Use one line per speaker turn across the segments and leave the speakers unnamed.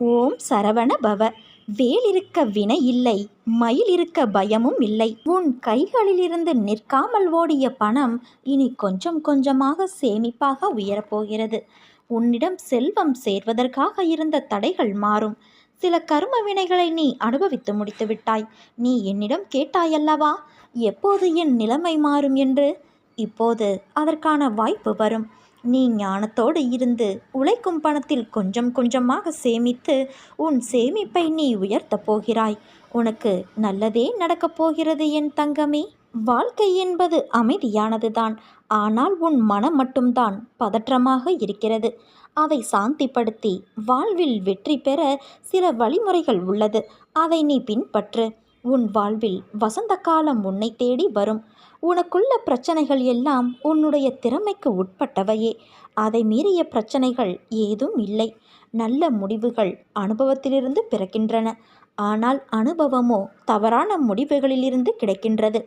ஓம் சரவண பவ. வேலிருக்க வினை இல்லை மயில் இருக்க பயமும் இல்லை. உன் கைகளிலிருந்து நிற்காமல் ஓடிய பணம் இனி கொஞ்சம் கொஞ்சமாக சேமிப்பாக உயரப்போகிறது. உன்னிடம் செல்வம் சேர்வதற்காக இருந்த தடைகள் மாறும். சில கரும வினைகளை நீ அனுபவித்து முடித்து விட்டாய். நீ என்னிடம் கேட்டாயல்லவா? எப்போது என் நிலைமை மாறும் என்று? இப்போது அதற்கான வாய்ப்பு வரும். நீ ஞானத்தோடு இருந்து உழைக்கும் பணத்தில் கொஞ்சம் கொஞ்சமாக சேமித்து உன் சேமிப்பை நீ உயர்த்தப் போகிறாய். உனக்கு நல்லதே நடக்கப் போகிறது என் தங்கமே. வாழ்க்கை என்பது அமைதியானதுதான். ஆனால் உன் மனம் மட்டும்தான் பதற்றமாக இருக்கிறது. அதை சாந்திப்படுத்தி வாழ்வில் வெற்றி பெற சில வழிமுறைகள் உள்ளது. அதை நீ பின்பற்று. உன் வாழ்வில் வசந்த காலம் உன்னை தேடி வரும். உனக்குள்ள பிரச்சனைகள் எல்லாம் உன்னுடைய திறமைக்கு உட்பட்டவையே. அதை மீறிய பிரச்சனைகள் ஏதும் இல்லை. நல்ல முடிவுகள் அனுபவத்திலிருந்து பிறக்கின்றன. ஆனால் அனுபவமோ தவறான முடிவுகளிலிருந்து கிடைக்கின்றது.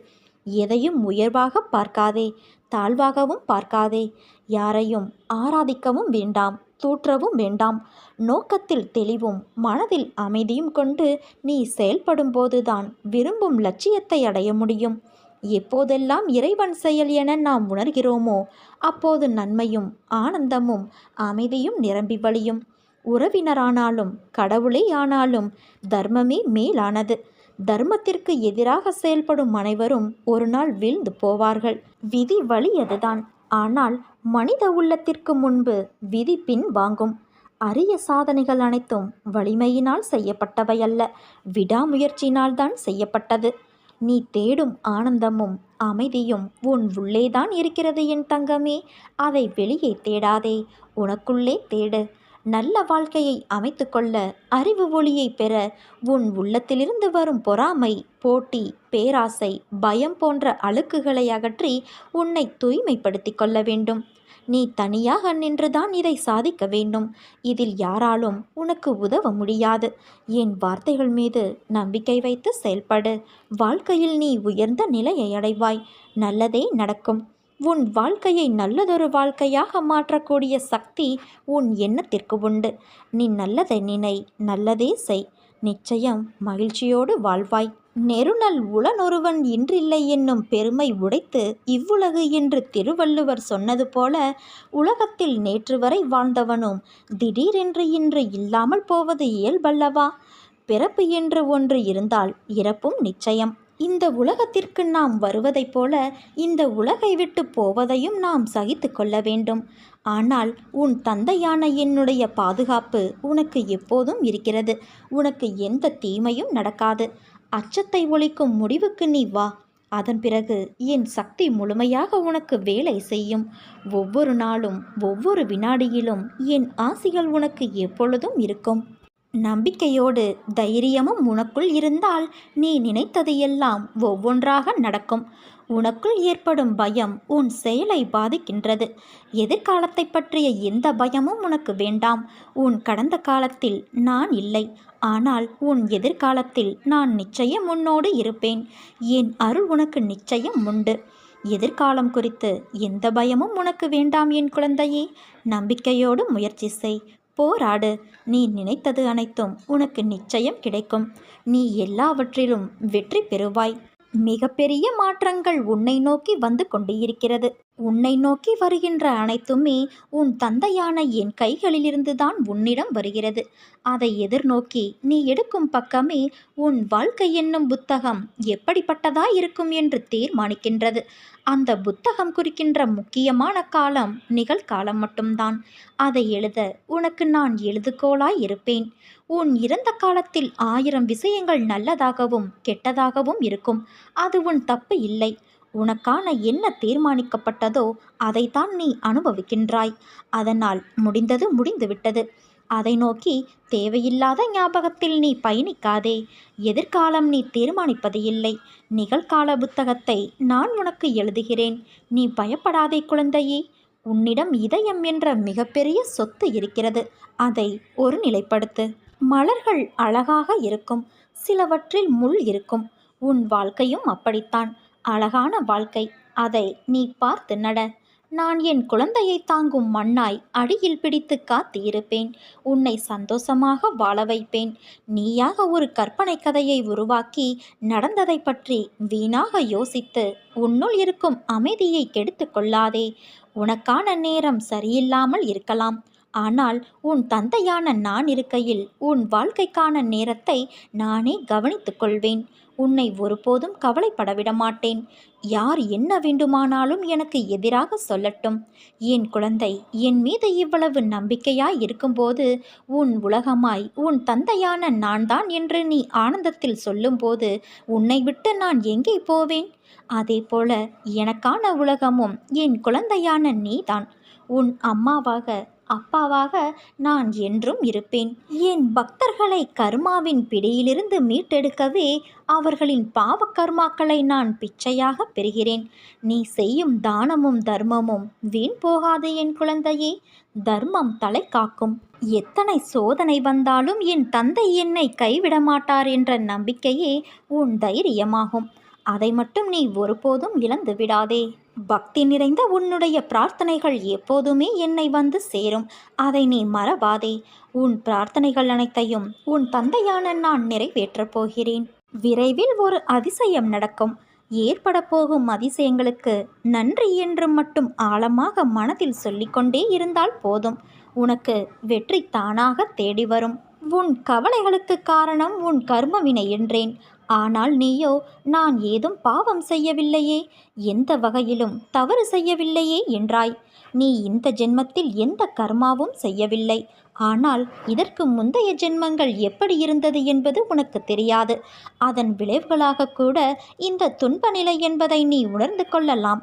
எதையும் உயர்வாக பார்க்காதே தாழ்வாகவும் பார்க்காதே. யாரையும் ஆராதிக்கவும் வேண்டாம் தூற்றவும் வேண்டாம். நோக்கத்தில் தெளிவும் மனதில் அமைதியும் கொண்டு நீ செயல்படும்போதுதான் விரும்பும் லட்சியத்தை அடைய முடியும். எப்போதெல்லாம் இறைவன் செயல் என நாம் உணர்கிறோமோ அப்போது நன்மையும் ஆனந்தமும் அமைதியும் நிரம்பி வழியும். உறவினரானாலும் கடவுளே ஆனாலும் தர்மமே மேலானது. தர்மத்திற்கு எதிராக செயல்படும் அனைவரும் ஒரு நாள் வீழ்ந்து போவார்கள். விதி வழி அதுதான். ஆனால் மனித உள்ளத்திற்கு முன்பு விதி பின் வாங்கும். அரிய சாதனைகள் அனைத்தும் வலிமையினால் செய்யப்பட்டவை அல்ல. விடாமுயற்சியினால் தான் செய்யப்பட்டது. நீ தேடும் ஆனந்தமும் அமைதியும் உன் உள்ளேதான் இருக்கிறது என் தங்கமே. அதை வெளியே தேடாதே. உனக்குள்ளே தேடு. நல்ல வாழ்க்கையை அமைத்துக்கொள்ள அறிவு ஒளியை பெற உன் உள்ளத்திலிருந்து வரும் பொறாமை போட்டி பேராசை பயம் போன்ற அழுக்குகளை அகற்றி உன்னை தூய்மைப்படுத்தி கொள்ள வேண்டும். நீ தனியாக நின்றுதான் இதை சாதிக்க வேண்டும். இதில் யாராலும் உனக்கு உதவ முடியாது. என் வார்த்தைகள் மீது நம்பிக்கை வைத்து செயல்படு. வாழ்க்கையில் நீ உயர்ந்த நிலையை அடைவாய். நல்லதே நடக்கும். உன் வாழ்க்கையை நல்லதொரு வாழ்க்கையாக மாற்றக்கூடிய சக்தி உன் எண்ணத்திற்கு உண்டு. நீ நல்லதை நினை நல்லதே செய். நிச்சயம் மகிழ்ச்சியோடு வாழ்வாய். நெருநல் உளனொருவன் இன்றில்லை என்னும் பெருமை உடைத்து இவ்வுலகு என்று திருவள்ளுவர் சொன்னது போல உலகத்தில் நேற்று வரை வாழ்ந்தவனும் திடீரென்று இன்று இல்லாமல் போவது இயல்பல்லவா? பிறப்பு என்று ஒன்று இருந்தால் இறப்பும் நிச்சயம். இந்த உலகத்திற்கு நாம் வருவதைப் போல இந்த உலகை விட்டு போவதையும் நாம் சகித்து கொள்ள வேண்டும். ஆனால் உன் தந்தையான என்னுடைய பாதுகாப்பு உனக்கு எப்போதும் இருக்கிறது. உனக்கு எந்த தீமையும் நடக்காது. அச்சத்தை ஒழிக்கும் முடிவுக்கு நீ வா. அதன் பிறகு என் சக்தி முழுமையாக உனக்கு வேலை செய்யும். ஒவ்வொரு நாளும் ஒவ்வொரு வினாடியிலும் என் ஆசிகள் உனக்கு எப்பொழுதும் இருக்கும். நம்பிக்கையோடு தைரியமும் உனக்குள் இருந்தால் நீ நினைத்ததையெல்லாம் ஒவ்வொன்றாக நடக்கும். உனக்குள் ஏற்படும் பயம் உன் செயலை பாதிக்கின்றது. எதிர்காலத்தை பற்றிய எந்த பயமும் உனக்கு வேண்டாம். உன் கடந்த காலத்தில் நான் இல்லை. ஆனால் உன் எதிர்காலத்தில் நான் நிச்சயம் உன்னோடு இருப்பேன். என் அருள் உனக்கு நிச்சயம் உண்டு. எதிர்காலம் குறித்து எந்த பயமும் உனக்கு வேண்டாம் என் குழந்தையே. நம்பிக்கையோடு முயற்சி செய். போராடு. நீ நினைத்தது அனைத்தும் உனக்கு நிச்சயம் கிடைக்கும். நீ எல்லாவற்றிலும் வெற்றி பெறுவாய். மிகப்பெரிய மாற்றங்கள் உன்னை நோக்கி வந்து கொண்டிருக்கிறது. உன்னை நோக்கி வருகின்ற அனைத்துமே உன் தந்தையான என் கைகளிலிருந்து தான் உன்னிடம் வருகிறது. அதை எதிர்நோக்கி நீ எடுக்கும் பக்கமே உன் வாழ்க்கை என்னும் புத்தகம் எப்படிப்பட்டதா இருக்கும் என்று தீர்மானிக்கின்றது. அந்த புத்தகம் குறிக்கின்ற முக்கியமான காலம் நிகழ்காலம் மட்டும்தான். அதை எழுத உனக்கு நான் எழுதுகோளாய் இருப்பேன். உன் இறந்த காலத்தில் ஆயிரம் விஷயங்கள் நல்லதாகவும் கெட்டதாகவும் இருக்கும். அது உன் தப்பு இல்லை. உனக்கான என்ன தீர்மானிக்கப்பட்டதோ அதைத்தான் நீ அனுபவிக்கின்றாய். அதனால் முடிந்தது முடிந்துவிட்டது. அதை நோக்கி தேவையில்லாத ஞாபகத்தில் நீ பயணிக்காதே. எதிர்காலம் நீ தீர்மானிப்பது இல்லை. நிகழ்கால புத்தகத்தை நான் உனக்கு எழுதுகிறேன். நீ பயப்படாதே குழந்தையே. உன்னிடம் இதயம் என்ற மிகப்பெரிய சொத்து இருக்கிறது. அதை ஒரு நிலைப்படுத்து. மலர்கள் அழகாக இருக்கும். சிலவற்றில் முள் இருக்கும். உன் வாழ்க்கையும் அப்படித்தான். அழகான வாழ்க்கை. அதை நீ பார்த்து நட. நான் என் குழந்தையை தாங்கும் மண்ணாய் அடியில் பிடித்து காத்து இருப்பேன் உன்னை சந்தோஷமாக வாழ வைப்பேன். நீயாக ஒரு கற்பனை கதையை உருவாக்கி நடந்ததை பற்றி வீணாக யோசித்து உன்னுள் இருக்கும் அமைதியை கெடுத்து கொள்ளாதே. உனக்கான நேரம் சரியில்லாமல் இருக்கலாம். ஆனால் உன் தந்தையான நான் இருக்கையில் உன் வாழ்க்கைக்கான நேரத்தை நானே கவனித்துக் கொள்வேன். உன்னை ஒருபோதும் கவலைப்படவிட மாட்டேன் யார் என்ன வேண்டுமானாலும் எனக்கு எதிராக சொல்லட்டும். என் குழந்தை என் மீது இவ்வளவு நம்பிக்கையாய் இருக்கும்போது உன் உலகமாய் உன் தந்தையான நான் தான் என்று நீ ஆனந்தத்தில் சொல்லும்போது உன்னை விட்டு நான் எங்கே போவேன்? அதே போல எனக்கான உலகமும் என் குழந்தையான நீதான். உன் அம்மாவாக அப்பாவாக நான் என்றும் இருப்பேன். என் பக்தர்களை கர்மாவின் பிடியிலிருந்து மீட்டெடுக்கவே அவர்களின் பாவ கர்மாக்களை நான் பிச்சையாக பெறுகிறேன். நீ செய்யும் தானமும் தர்மமும் வீண் போகாது என் குழந்தையே. தர்மம் தலை காக்கும். எத்தனை சோதனை வந்தாலும் என் தந்தை என்னை கைவிட மாட்டார் என்ற நம்பிக்கையே உன் தைரியமாகும். அதை மட்டும் நீ ஒருபோதும் இழந்து விடாதே பக்தி நிறைந்த உன்னுடைய பிரார்த்தனைகள் எப்போதுமே என்னை வந்து சேரும். அதை நீ மறவாதே. உன் பிரார்த்தனைகள் அனைத்தையும் உன் தந்தையான நான் நிறைவேற்றப் போகிறேன். விரைவில் ஒரு அதிசயம் நடக்கும். ஏற்பட போகும் அதிசயங்களுக்கு நன்றி என்று மட்டும் ஆழமாக மனதில் சொல்லிக்கொண்டே இருந்தால் போதும். உனக்கு வெற்றி தானாக தேடி வரும் உன் கவலைகளுக்கு காரணம் உன் கர்மவினை என்றேன். ஆனால் நீயோ நான் ஏதும் பாவம் செய்யவில்லையே? எந்த வகையிலும் தவறு செய்யவில்லையே என்றாய். நீ இந்த ஜென்மத்தில் எந்த கர்மாவும் செய்யவில்லை. ஆனால் இதற்கு முந்தைய ஜென்மங்கள் எப்படி இருந்தது என்பது உனக்கு தெரியாது. அதன் விளைவுகளாக கூட இந்த துன்ப நிலை என்பதை நீ உணர்ந்து கொள்ளலாம்.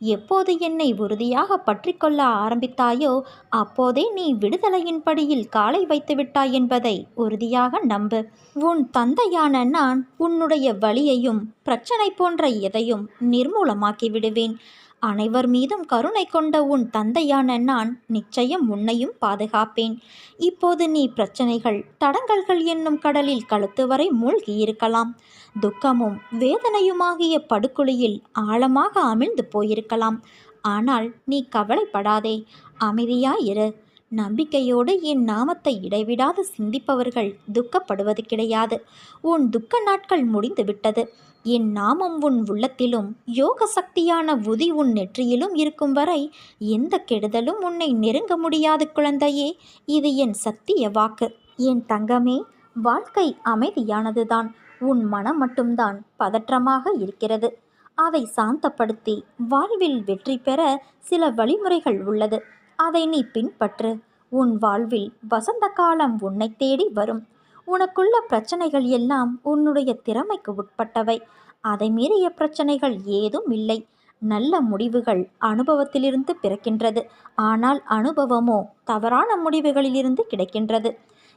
எப்போது என்னை உறுதியாக பற்றிக்கொள்ள ஆரம்பித்தாயோ அப்போதே நீ விடுதலையின் படியில் காலை வைத்துவிட்டாய் என்பதை உறுதியாக நம்பு. உன் தந்தையான நான் உன்னுடைய வழியையும் பிரச்சனை போன்ற எதையும் நிர்மூலமாக்கி விடுவேன். அனைவர் மீதும் கருணை கொண்ட உன் தந்தையான நான் நிச்சயம் உன்னையும் பாதுகாப்பேன். இப்போது நீ பிரச்சனைகள் தடங்கல்கள் என்னும் கடலில் கழுத்து வரை மூழ்கியிருக்கலாம். துக்கமும் வேதனையுமாகிய படுகொலியில் ஆழமாக அமிழ்ந்து போயிருக்கலாம். ஆனால் நீ கவலைப்படாதே அமைதியாயிரு. நம்பிக்கையோடு என் நாமத்தை இடைவிடாது சிந்திப்பவர்கள் துக்கப்படுவது கிடையாது. உன் துக்க நாட்கள் முடிந்து விட்டது என் நாமம் உன் உள்ளத்திலும் யோக சக்தியான உதி உன் நெற்றியிலும் இருக்கும் வரை எந்த கெடுதலும் உன்னை நெருங்க முடியாது குழந்தையே. இது என் சத்திய வாக்கு. என் தங்கமே வாழ்க்கை அமைதியானதுதான். உன் மனம் மட்டும்தான் பதற்றமாக இருக்கிறது. அதை சாந்தப்படுத்தி வாழ்வில் வெற்றி பெற சில வழிமுறைகள் உள்ளது. அதை நீ பின்பற்று. உன் வாழ்வில் வசந்த காலம் உன்னை தேடி வரும். உனக்குள்ள பிரச்சனைகள் எல்லாம் உன்னுடைய திறமைக்கு உட்பட்டவை. அதை மீறிய பிரச்சனைகள் ஏதும் இல்லை. நல்ல முடிவுகள் அனுபவத்திலிருந்து பிறக்கின்றது. ஆனால் அனுபவமோ தவறான முடிவுகளிலிருந்து கிடைக்கின்றது.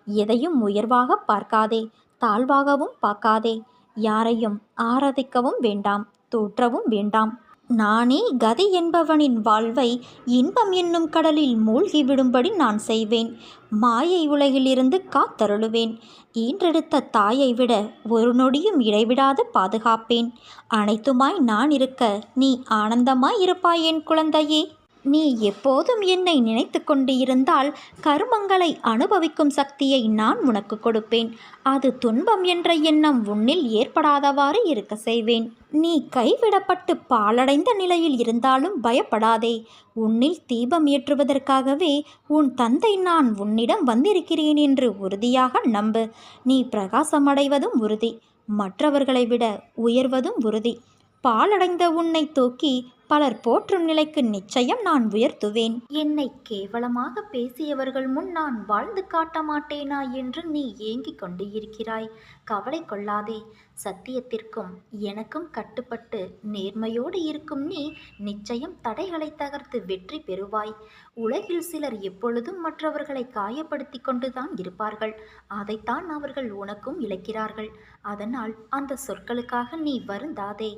எதையும் உயர்வாக பார்க்காதே தாழ்வாகவும் பார்க்காதே. யாரையும் ஆராதிக்கவும் வேண்டாம் தோற்றவும் வேண்டாம். நானே கதி என்பவனின் வாழ்வை இன்பம் என்னும் கடலில் மூழ்கிவிடும்படி நான் செய்வேன். மாயை உலகிலிருந்து காத்தருளுவேன். ஈன்றெடுத்த தாயை விட ஒரு நொடியும் இடைவிடாது பாதுகாப்பேன். அனைத்துமாய் நான் இருக்க நீ ஆனந்தமாய் இருப்பாய் என் குழந்தையே. நீ எப்போதும் என்னை நினைத்து கொண்டு இருந்தால் கருமங்களை அனுபவிக்கும் சக்தியை நான் உனக்கு கொடுப்பேன். அது துன்பம் என்ற எண்ணம் உன்னில் ஏற்படாதவாறு இருக்க செய்வேன். நீ கைவிடப்பட்டு பாலடைந்த நிலையில் இருந்தாலும் பயப்படாதே. உன்னில் தீபம் ஏற்றுவதற்காகவே உன் தந்தை நான் உன்னிடம் வந்திருக்கிறேன் என்று உறுதியாக நம்பு. நீ பிரகாசமடைவதும் உறுதி. மற்றவர்களை விட உயர்வதும் உறுதி. பாலடைந்த உன்னை தூக்கி பலர் போற்றும் நிலைக்கு நிச்சயம் நான் உயர்த்துவேன். என்னை கேவலமாக பேசியவர்கள் முன் நான் வாழ்ந்து காட்ட மாட்டேனா என்று நீ ஏங்கிக் கொண்டு இருக்கிறாய். கவலை கொள்ளாதே. சத்தியத்திற்கும் எனக்கும் கட்டுப்பட்டு நேர்மையோடு இருக்கும் நீ நிச்சயம் தடைகளை தகர்த்து வெற்றி பெறுவாய். உலகில் சிலர் எப்பொழுதும் மற்றவர்களை காயப்படுத்தி கொண்டுதான் இருப்பார்கள். அதைத்தான் அவர்கள் உனக்கும் இழைக்கிறார்கள். அதனால் அந்த சொற்களுக்காக நீ வருந்தாதே.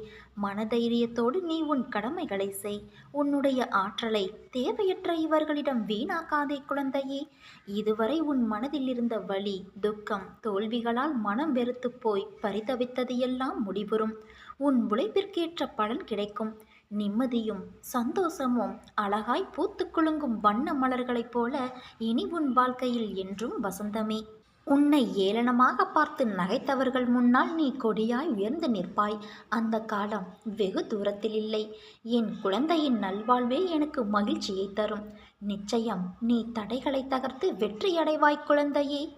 மனதைரியத்தோடு நீ உன் கடமை சாதனைகளை செய் உன்னுடைய ஆற்றலை தேவையற்ற இவர்களிடம் வீணாக்காதே குழந்தையே. இதுவரை உன் மனதில் இருந்த வலி துக்கம் தோல்விகளால் மனம் வெறுத்து போய் பரிதவித்தது எல்லாம் முடிவுறும் உன் உழைப்பிற்கேற்ற பலன் கிடைக்கும். நிம்மதியும் சந்தோஷமும் அழகாய் பூத்து குலுங்கும் வண்ண மலர்களைப் போல இனி உன் வாழ்க்கையில் என்றும் வசந்தமே. உன்னை ஏளனமாக பார்த்து நகைத்தவர்கள் முன்னால் நீ கொடியாய் உயர்ந்து நிற்பாய். அந்த காலம் வெகு தூரத்தில் இல்லை. என் குழந்தையின் நல்வாழ்வே எனக்கு மகிழ்ச்சியை தரும். நிச்சயம் நீ தடைகளை தகர்த்து வெற்றியடைவாய் குழந்தையே.